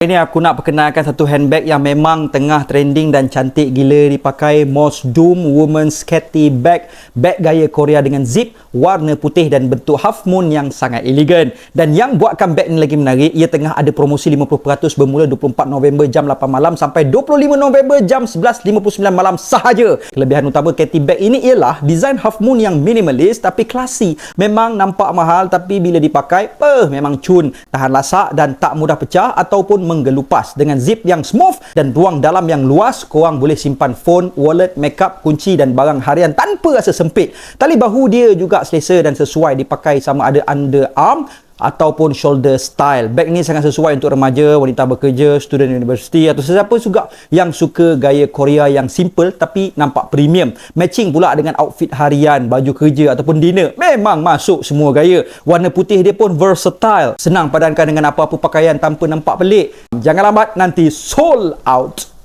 Ini aku nak perkenalkan satu handbag yang memang tengah trending dan cantik gila dipakai Mos Doom Women's Catty Bag. Bag gaya Korea dengan zip, warna putih dan bentuk half moon yang sangat elegan. Dan yang buatkan bag ni lagi menarik, ia tengah ada promosi 50% bermula 24 November jam 8 malam sampai 25 November jam 11.59 malam sahaja. Kelebihan utama Catty Bag ini ialah design half moon yang minimalis tapi klasi. Memang nampak mahal tapi bila dipakai, peh, memang cun. Tahan lasak dan tak mudah pecah ataupun menggelupas dengan zip yang smooth dan ruang dalam yang luas. Korang boleh simpan phone, wallet, makeup, kunci dan barang harian tanpa rasa sempit. Tali bahu dia juga selesa dan sesuai dipakai sama ada underarm ataupun shoulder style. Bag ni sangat sesuai untuk remaja, wanita bekerja, student universiti atau sesiapa juga yang suka gaya Korea yang simple tapi nampak premium. Matching pula dengan outfit harian, baju kerja ataupun dinner. Memang masuk semua gaya. Warna putih dia pun versatile. Senang padankan dengan apa-apa pakaian tanpa nampak pelik. Jangan lambat nanti sold out.